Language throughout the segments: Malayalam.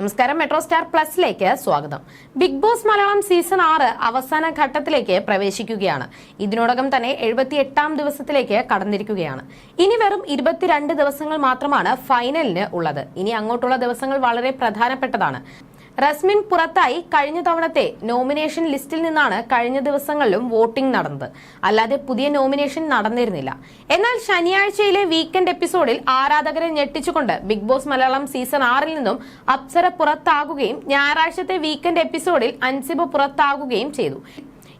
നമസ്കാരം മെട്രോ സ്റ്റാർ പ്ലസിലേക്ക് സ്വാഗതം. ബിഗ് ബോസ് മലയാളം സീസൺ ആറ് അവസാന ഘട്ടത്തിലേക്ക് പ്രവേശിക്കുകയാണ്. ഇതിനോടകം തന്നെ എഴുപത്തി എട്ടാം ദിവസത്തിലേക്ക് കടന്നിരിക്കുകയാണ്. ഇനി വെറും ഇരുപത്തിരണ്ട് ദിവസങ്ങൾ മാത്രമാണ് ഫൈനലിന് ഉള്ളത്. ഇനി അങ്ങോട്ടുള്ള ദിവസങ്ങൾ വളരെ പ്രധാനപ്പെട്ടതാണ്. റസ്മിൻ പുറത്തായി കഴിഞ്ഞ തവണത്തെ നോമിനേഷൻ ലിസ്റ്റിൽ നിന്നാണ് കഴിഞ്ഞ ദിവസങ്ങളിലും വോട്ടിംഗ് നടന്നത്. അല്ലാതെ പുതിയ നോമിനേഷൻ നടന്നിരുന്നില്ല. എന്നാൽ ശനിയാഴ്ചയിലെ വീക്കെൻഡ് എപ്പിസോഡിൽ ആരാധകരെ ഞെട്ടിച്ചുകൊണ്ട് ബിഗ് ബോസ് മലയാളം സീസൺ ആറിൽ നിന്നും അപ്സര പുറത്താകുകയും ഞായറാഴ്ചത്തെ വീക്കെൻഡ് എപ്പിസോഡിൽ അൻസിബ പുറത്താകുകയും ചെയ്തു.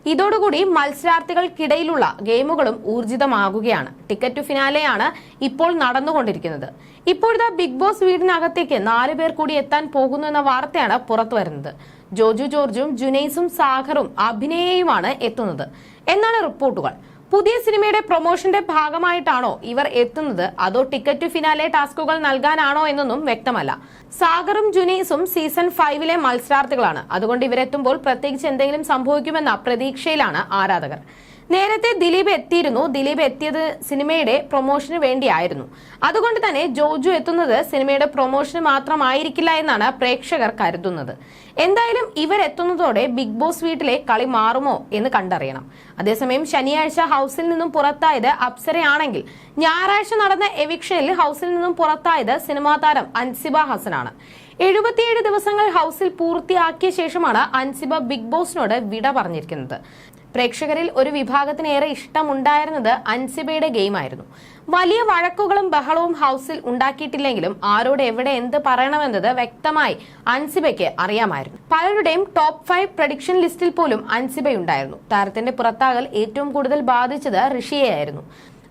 ഇതോടുകൂടി മത്സരാർത്ഥികൾക്കിടയിലുള്ള ഗെയിമുകളും ഊർജിതമാകുകയാണ്. ടിക്കറ്റ് ടു ഫിനാലെയാണ് ഇപ്പോൾ നടന്നുകൊണ്ടിരിക്കുന്നത്. ഇപ്പോഴത്തെ ബിഗ് ബോസ് വീടിനകത്തേക്ക് നാലു പേർ കൂടി എത്താൻ പോകുന്നു എന്ന വാർത്തയാണ് പുറത്തു വരുന്നത്. ജോജു ജോർജും ജുനൈസും സാഗറും അഭിനയയുമാണ് എത്തുന്നത്. എന്നാണ് റിപ്പോർട്ടുകൾ. പുതിയ സിനിമയുടെ പ്രൊമോഷന്റെ ഭാഗമായിട്ടാണോ ഇവർ എത്തുന്നത്? അതോ ടിക്കറ്റ് ഫിനാലെ ടാസ്കുകൾ നൽകാനാണോ എന്നൊന്നും വ്യക്തമല്ല. സാഗറും ജുനീസും സീസൺ ഫൈവിലെ മത്സരാർത്ഥികളാണ്. അതുകൊണ്ട് ഇവരെത്തുമ്പോൾ പ്രത്യേകിച്ച് എന്തെങ്കിലും സംഭവിക്കുമെന്ന പ്രതീക്ഷയിലാണ് ആരാധകർ. നേരത്തെ ദിലീപ് എത്തിയിരുന്നു. ദിലീപ് എത്തിയത് സിനിമയുടെ പ്രൊമോഷന് വേണ്ടിയായിരുന്നു. അതുകൊണ്ട് തന്നെ ജോജു എത്തുന്നത് സിനിമയുടെ പ്രൊമോഷന് മാത്രമായിരിക്കില്ല എന്നാണ് പ്രേക്ഷകർ കരുതുന്നത്. എന്തായാലും ഇവരെത്തുന്നതോടെ ബിഗ് ബോസ് വീട്ടിലെ കളി മാറുമോ എന്ന് കണ്ടറിയണം. അതേസമയം ശനിയാഴ്ച ഹൗസിൽ നിന്നും പുറത്തായത് അപ്സരയാണെങ്കിൽ ഞായറാഴ്ച നടന്ന എവിക്ഷനിൽ ഹൗസിൽ നിന്നും പുറത്തായത് സിനിമാ താരം അൻസിബ ഹസനാണ്. എഴുപത്തിയേഴ് ദിവസങ്ങൾ ഹൗസിൽ പൂർത്തിയാക്കിയ ശേഷമാണ് അൻസിബ ബിഗ് ബോസിനോട് വിട പറഞ്ഞിരിക്കുന്നത്. പ്രേക്ഷകരിൽ ഒരു വിഭാഗത്തിനേറെ ഇഷ്ടമുണ്ടായിരുന്നത് അൻസിബയുടെ ഗെയിമായിരുന്നു. വലിയ വഴക്കുകളും ബഹളവും ഹൗസിൽ ഉണ്ടാക്കിയിട്ടില്ലെങ്കിലും ആരോട് എവിടെ എന്ത് പറയണമെന്നത് വ്യക്തമായി അൻസിബയ്ക്ക് അറിയാമായിരുന്നു. പലരുടെയും ടോപ്പ് ഫൈവ് പ്രഡിക്ഷൻ ലിസ്റ്റിൽ പോലും അൻസിബയുണ്ടായിരുന്നു. താരത്തിന്റെ പുറത്താകൽ ഏറ്റവും കൂടുതൽ ബാധിച്ചത് ഋഷിയെയായിരുന്നു.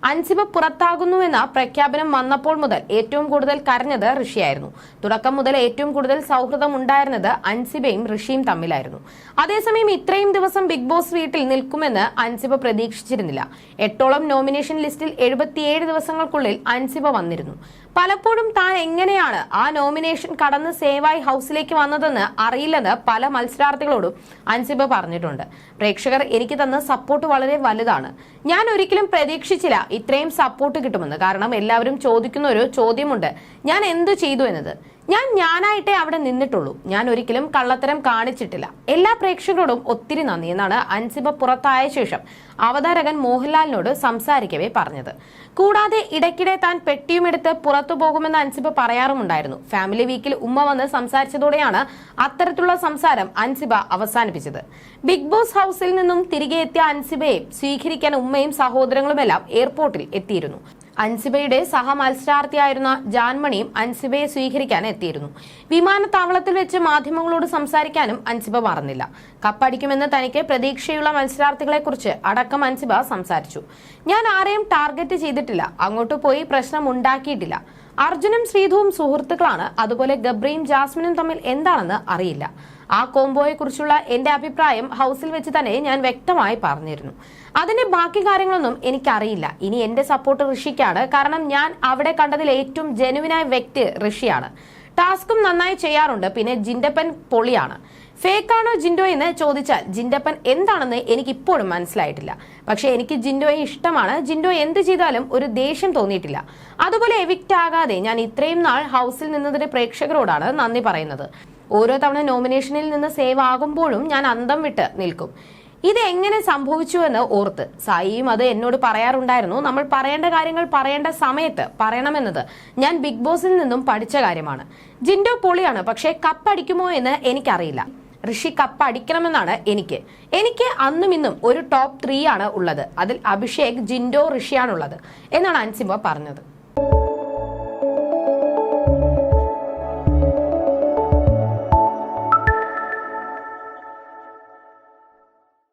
അൻസിബ പുറത്താകുന്നുവെന്ന പ്രഖ്യാപനം വന്നപ്പോൾ മുതൽ ഏറ്റവും കൂടുതൽ കരഞ്ഞത് ഋഷിയായിരുന്നു. തുടക്കം മുതൽ ഏറ്റവും കൂടുതൽ സൗഹൃദം ഉണ്ടായിരുന്നത് അൻസിബയും ഋഷിയും തമ്മിലായിരുന്നു. അതേസമയം ഇത്രയും ദിവസം ബിഗ് ബോസ് വീട്ടിൽ നിൽക്കുമെന്ന് അൻസിബ പ്രതീക്ഷിച്ചിരുന്നില്ല. എട്ടോളം നോമിനേഷൻ ലിസ്റ്റിൽ എഴുപത്തിയേഴ് ദിവസങ്ങൾക്കുള്ളിൽ അൻസിബ വന്നിരുന്നു. പലപ്പോഴും താൻ എങ്ങനെയാണ് ആ നോമിനേഷൻ കടന്ന് സേവായി ഹൗസിലേക്ക് വന്നതെന്ന് അറിയില്ലെന്ന് പല മത്സരാർത്ഥികളോടും അൻസിബ പറഞ്ഞിട്ടുണ്ട്. പ്രേക്ഷകർ എനിക്ക് തന്ന സപ്പോർട്ട് വളരെ വലുതാണ്. ഞാൻ ഒരിക്കലും പ്രതീക്ഷിച്ചില്ല ഇത്രയും സപ്പോർട്ട് കിട്ടുമെന്ന്. കാരണം എല്ലാവരും ചോദിക്കുന്ന ഒരു ചോദ്യമുണ്ട്. ഞാൻ എന്തു ചെയ്തു എന്നത്? ഞാൻ ഞാനായിട്ടേ അവിടെ നിന്നിട്ടുള്ളൂ. ഞാൻ ഒരിക്കലും കള്ളത്തരം കാണിച്ചിട്ടില്ല. എല്ലാ പ്രേക്ഷകരോടും ഒത്തിരി നന്ദി എന്നാണ് അൻസിബ പുറത്തായ ശേഷം അവതാരകൻ മോഹൻലാലിനോട് സംസാരിക്കവേ പറഞ്ഞത്. കൂടാതെ ഇടയ്ക്കിടെ താൻ പെട്ടിയുമെടുത്ത് പുറത്തു പോകുമെന്ന് അൻസിബ പറയാറുമുണ്ടായിരുന്നു. ഫാമിലി വീക്കിൽ ഉമ്മ വന്ന് സംസാരിച്ചതോടെയാണ് അത്തരത്തിലുള്ള സംസാരം അൻസിബ അവസാനിപ്പിച്ചത്. ബിഗ് ബോസ് ഹൗസിൽ നിന്നും തിരികെ എത്തിയ അൻസിബയെ സ്വീകരിക്കാൻ ഉമ്മയും സഹോദരങ്ങളുമെല്ലാം എയർപോർട്ടിൽ എത്തിയിരുന്നു. അൻസിബയുടെ സഹ മത്സരാർത്ഥിയായിരുന്ന ജാൻമണിയും അൻസിബയെ സ്വീകരിക്കാൻ എത്തിയിരുന്നു. വിമാനത്താവളത്തിൽ വെച്ച് മാധ്യമങ്ങളോട് സംസാരിക്കാനും അൻസിബ മറന്നില്ല. കപ്പടിക്കുമെന്ന് തനിക്ക് പ്രതീക്ഷയുള്ള മത്സരാർത്ഥികളെക്കുറിച്ച് അടക്കം അൻസിബ സംസാരിച്ചു. ഞാൻ ആരെയും ടാർഗറ്റ് ചെയ്തിട്ടില്ല. അങ്ങോട്ട് പോയി പ്രശ്നം ഉണ്ടാക്കിയിട്ടില്ല. അർജുനും ശ്രീധുവും സുഹൃത്തുക്കളാണ്. അതുപോലെ ഗബ്രിയും ജാസ്മിനും തമ്മിൽ എന്താണെന്ന് അറിയില്ല. ആ കോംബോയെ കുറിച്ചുള്ള എന്റെ അഭിപ്രായം ഹൗസിൽ വെച്ച് തന്നെ ഞാൻ വ്യക്തമായി പറഞ്ഞിരുന്നു. അതിന്റെ ബാക്കി കാര്യങ്ങളൊന്നും എനിക്കറിയില്ല. ഇനി എന്റെ സപ്പോർട്ട് ഋഷിക്കാണ്. കാരണം ഞാൻ അവിടെ കണ്ടതിൽ ഏറ്റവും ജെനുവിനായ വ്യക്തി ഋഷിയാണ്. ടാസ്കും നന്നായി ചെയ്യാറുണ്ട്. പിന്നെ ജിൻഡപ്പൻ പൊളിയാണ്. ഫേക്കാണോ ജിൻഡോ എന്ന് ചോദിച്ചാൽ ജിൻഡപ്പൻ എന്താണെന്ന് എനിക്ക് ഇപ്പോഴും മനസ്സിലായിട്ടില്ല. പക്ഷെ എനിക്ക് ജിൻഡോയെ ഇഷ്ടമാണ്. ജിൻഡോ എന്ത് ചെയ്താലും ഒരു ദേഷ്യം തോന്നിയിട്ടില്ല. അതുപോലെ എവിക്റ്റ് ആകാതെ ഞാൻ ഇത്രയും നാൾ ഹൗസിൽ നിന്നതിന് പ്രേക്ഷകരോടാണ് നന്ദി പറയുന്നത്. ഓരോ തവണ നോമിനേഷനിൽ നിന്ന് സേവ് ആകുമ്പോഴും ഞാൻ അന്തം വിട്ട് നിൽക്കും. ഇത് എങ്ങനെ സംഭവിച്ചുവെന്ന് ഓർത്ത് സായിയും അത് എന്നോട് പറയാറുണ്ടായിരുന്നു. നമ്മൾ പറയേണ്ട കാര്യങ്ങൾ പറയേണ്ട സമയത്ത് പറയണമെന്നത് ഞാൻ ബിഗ് ബോസിൽ നിന്നും പഠിച്ച കാര്യമാണ്. ജിൻഡോ പൊളിയാണ് പക്ഷേ കപ്പടിക്കുമോ എന്ന് എനിക്കറിയില്ല. ഋഷി കപ്പ് അടിക്കണമെന്നാണ് എനിക്ക്. എനിക്ക് അന്നും ഇന്നും ഒരു ടോപ്പ് ത്രീ ആണ് ഉള്ളത്. അതിൽ അഭിഷേക് ജിൻഡോ ഋഷിയാണുള്ളത് എന്നാണ് അൻസിബ പറഞ്ഞത്.